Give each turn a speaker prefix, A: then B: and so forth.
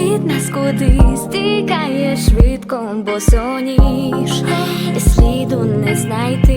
A: від нас кудись тікає швидко, бо соніж сліду не знайти.